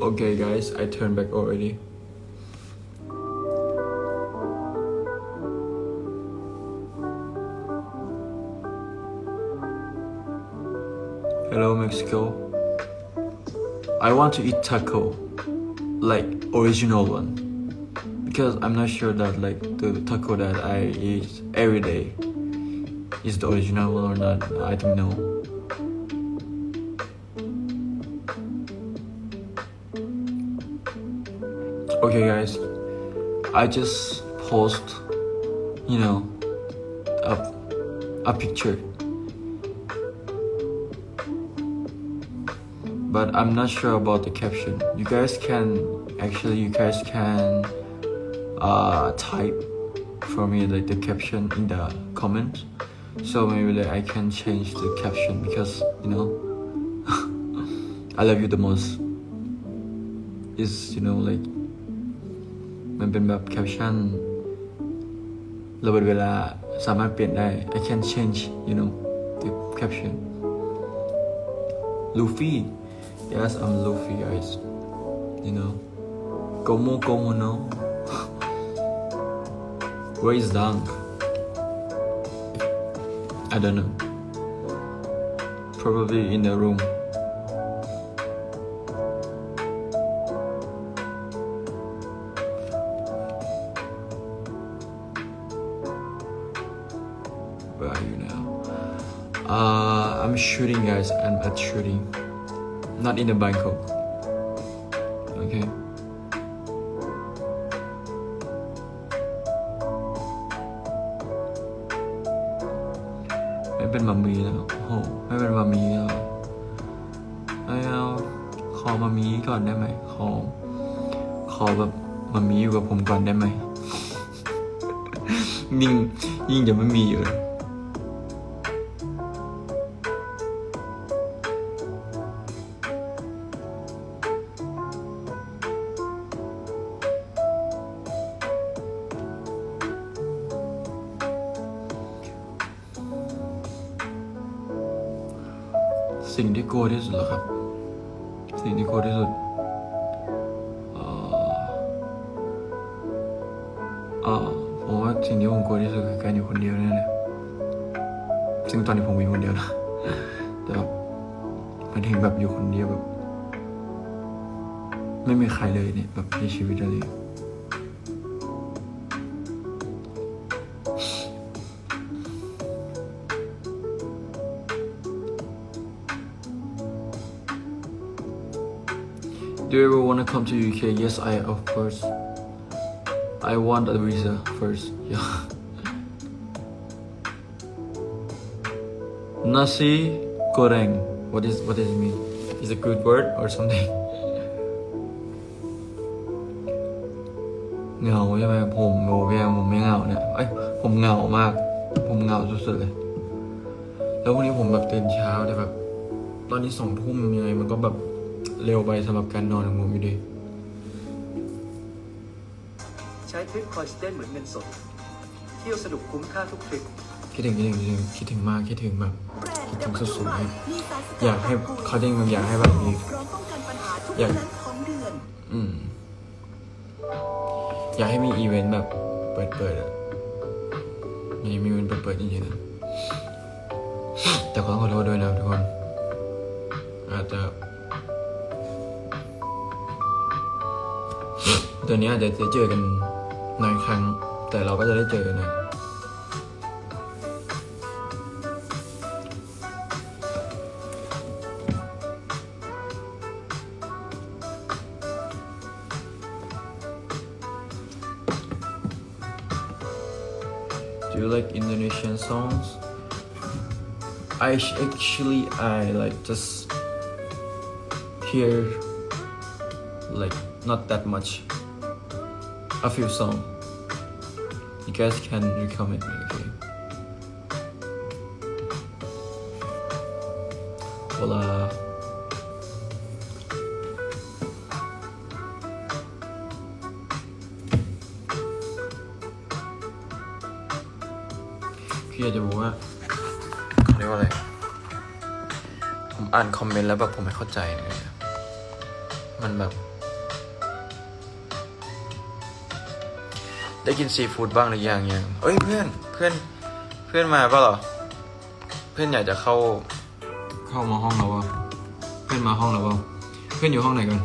Okay, guys, I turned back already. Hello, Mexico. I want to eat taco, like original one, because I'm not sure that like the taco that I eat every day is the original one or not. I don't know. Okay, guys, I just post, you know, a a picture. But I'm not sure about the caption. You guys can actually, you guys can uh, type for me like the caption in the comment. So maybe like I can change the caption because you know I love you the most. Is you know like มันเป็นแบบแคปชั่นระเบิดเวลาสามารถเปลี่ยนได้ I can change you know the caption Luffy yes I'm Luffy guys you know Como como no where is Dunk I don't know probably in the room Where are you now? Uh, I'm shooting, guys. I'm at shooting. Not in the Bangkok. เป็นบะหมี่แล้วโอ้โหไม่เป็นบะหมี่แล้วไอ้เอาขอบะหมี่ก่อนได้ไหมขอขอแบบบะหมี่อยู่กับผมก่อนได้ไหมยิ่งยิ่งจะไม่มีอยู่เลย สิ่งที่กลัวที่สุดเหรอครับ สิ่งที่กลัวที่สุดเอ่อผมว่าสิ่งที่ผมกลัวที่สุดคือการอยู่คนเดียวนี่แหละซึ่งตอนนี้ผมอยู่คนเดียวนะแต่แบบมันถึงแบบอยู่คนเดียวแบบ ไม่มีใครเลยเนี่ยแบบในชีวิตอะไร Do you ever want to come to UK? Yes, I of course. I want a visa first. Yeah. Nasi goreng. What is what does it mean? Is it a good word or something? เหงาใช่ไหมผมโอ้พี่แอมผมไม่เหงาเนี่ยเอ้ยผมเหงามาก ผมเหงาสุดๆเลย แล้ววันนี้ผมแบบตื่นเช้าแต่แบบ ตอนนี้สองทุ่มยังไง มันก็แบบ เร็วไปสำหรับการนอนของผมอยู่ดี ใช้ทริปคอยสเตนเหมือนเงินสด เที่ยวสนุกคุ้มค่าทุกทริป คิดถึงคิดถึงคิดถึงคิดถึงมากคิดถึงแบบคิดถึงสุดๆเลยมีสารสกัดอยากให้เขาจริงมันอยากให้แบบมีพร้อมป้องกันปัญหาทุกอยากนั้นของเดือนอืมอยากให้มีอีเวนต์แบบเปิดเปิดๆอะมีมีอีเวนต์เปิดเปิดๆจริงๆนะแต่ขอต้องขอโทษด้วยนะทุกคนอาจจะ ตอนนี้อาจจะได้เจอกันน้อยครั้ง แต่เราก็จะได้เจอกันนะ Do you like Indonesian songs? I sh- actually I like just hear like not that much. A few songs. You guys can recommend me, okay? Hola. Kia จะบอกว่ายกว่าอะไรผมอ่านคอมเมนต์แล้วแบบผมไม่เข้าใจเลยมันแบบ ได้กินซีฟู้ดบ้างหรือยังยังเอ้ยเพื่อนเพื่อนเพื่อนมาเปล่าเหรอ เพื่อนอยากจะเข้า เข้ามาห้องเราเปล่าเพื่อนมาห้องเราเปล่าเพื่อนอยู่ห้องไหนกัน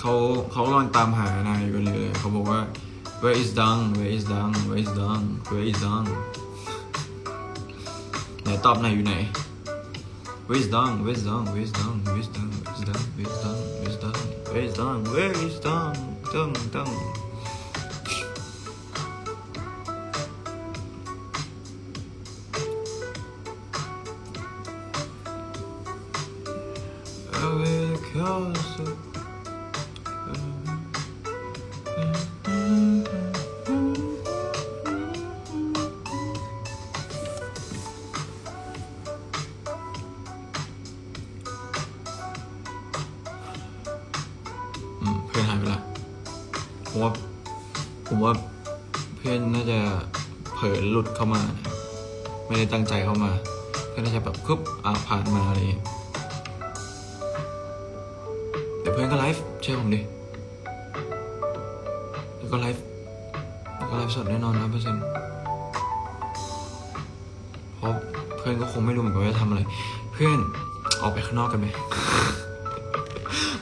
เขาเขากำลังตามหานายอยู่กันเลยเขาบอกว่า where is Dang where is Dang where is Dang where is Dang ไหนตอบหน่อยอยู่ไหน where is Dang where is Dang where is Dang where is Dang ผมว่าผมว่าเพื่อนน่าจะเผลอหลุดเข้ามา ไม่ได้ตั้งใจเข้ามาเพื่อนน่าจะแบบคึบอ่าผ่านมาอะไรอย่างเงี้ยเดี๋ยวเพื่อนก็ไลฟ์เชื่อผมดิแล้วก็ไลฟ์แล้วก็ไลฟ์สดแน่นอนนะเปอร์เซ็นต์เพราะเพื่อนก็คงไม่รู้เหมือนกันว่าจะทำอะไร เพื่อนออกไปข้างนอกกันไหม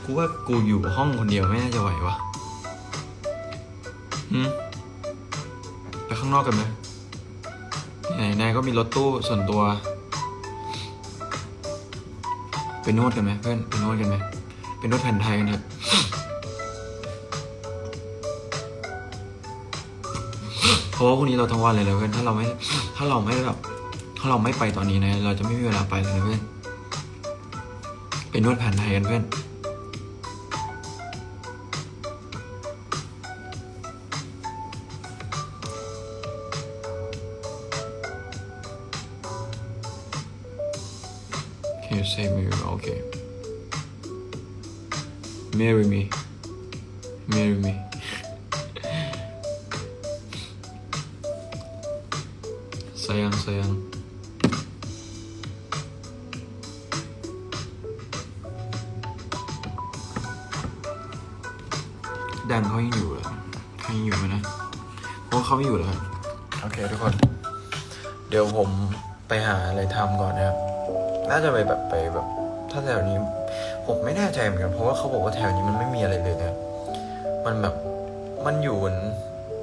กูว่ากูอยู่ห้องคนเดียวไม่น่าจะไหววะ หืมไปข้างนอกกันไหมไหนนายก็มีรถตู้ส่วนตัว ไปนวดกันไหมเพื่อนไปนวดกันไหมไปนวดแผ่นไทยกันเถอะเพราะว่าพรุ่งนี้เราทั้งวันเลยนะเพื่อนถ้าเราไม่ถ้าเราไม่แบบถ้าเราไม่ไปตอนนี้นะ เราจะไม่มีเวลาไปเลยนะเพื่อนไปนวดแผ่นไทยกันเพื่อน say marry? Okay. Marry me. Marry me. สยังสยังดังเขายังอยู่เหรอเขายังอยู่ไหมนะเพราะเขาไม่อยู่แล้วครับโอเคทุกคน เดี๋ยวผมไปหาอะไรทำก่อนนะครับ น่าจะไปแบบไปแบบ ถ้าแถวนี้ผมไม่แน่ใจเหมือนกัน เพราะว่าเขาบอกว่าแถวนี้มันไม่มีอะไรเลยนะ มันแบบมันอยู่เหมือน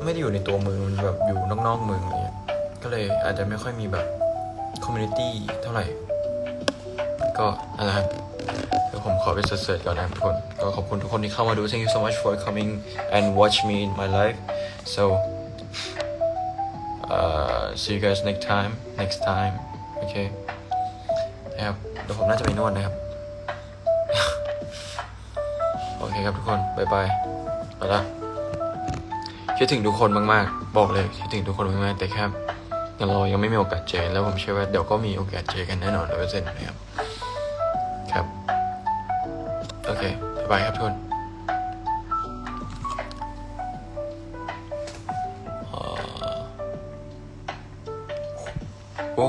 ไม่ได้อยู่ในตัวเมืองมันแบบอยู่นอกๆเมืองอะไรเงี้ยก็เลยอาจจะไม่ค่อยมีแบบคอมมูนิตี้เท่าไหร่ ก็นั่นแหละครับเดี๋ยวผมขอไปเสิร์ชก่อนนะทุกคนก็ขอบคุณทุกคนที่เข้ามาดู thank you so much for coming and watch me in my life so uh, see you guys next time next time okay นะครับ ดี๋ยวผมน่าจะไปนวดนะครับ โอเคครับทุกคนบายบายไปละคิดถึงทุกคนมากๆ บอกเลยคิดถึงทุกคนมากๆ แต่แค่ยังเรายังไม่มีโอกาสเจอแล้วผมเชื่อว่าเดี๋ยวก็มีโอกาสเจอกันแน่นอนร้อยเปอร์เซ็นต์นะครับ ครับ โอเคบายบายครับทุกคนโอ้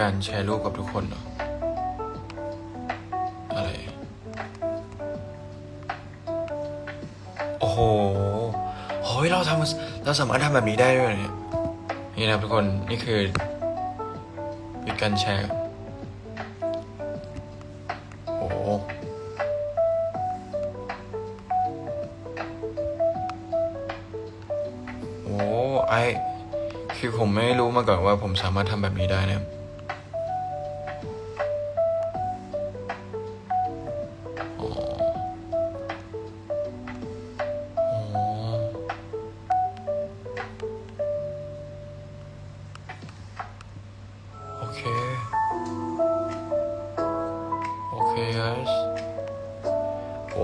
การแชร์รูปกับทุกคนเหรอ อะไร โอ้โหโอ้ยเราทำเราสามารถทำแบบนี้ได้ด้วยเนี่ย นี่นะครับทุกคน นี่คือวิธีการแชร์ โอ้โหโอ้ไอคือผมไม่รู้มาก่อนว่าผมสามารถทำแบบนี้ได้นะครับ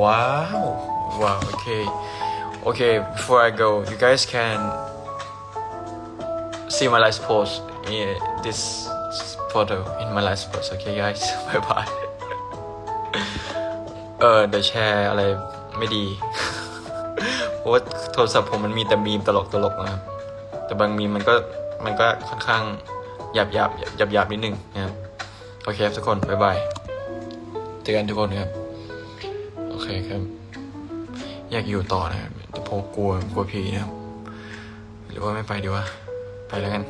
ว้าวว้าวโอเคโอเค before I go you guys can see my last post in this photo in my last post okay guys bye bye ออเดี๋ยวแชร์อะไรไม่ดี เพราะว่าโทรศัพท์ผมมันมีแต่มีมตลกตลกนะครับ แต่บางมีมมันก็มันก็ค่อนข้างหยาบหยาบหยาบหยาบนิดนึงนะครับ โอเคครับทุกคน บ๊ายบาย เจอกันทุกคนครับ เคครับ อยากอยู่ต่อนะครับแต่พอกลัวกลัวผีนะครับ หรือว่าไม่ไปดีวะ ไปแล้วกัน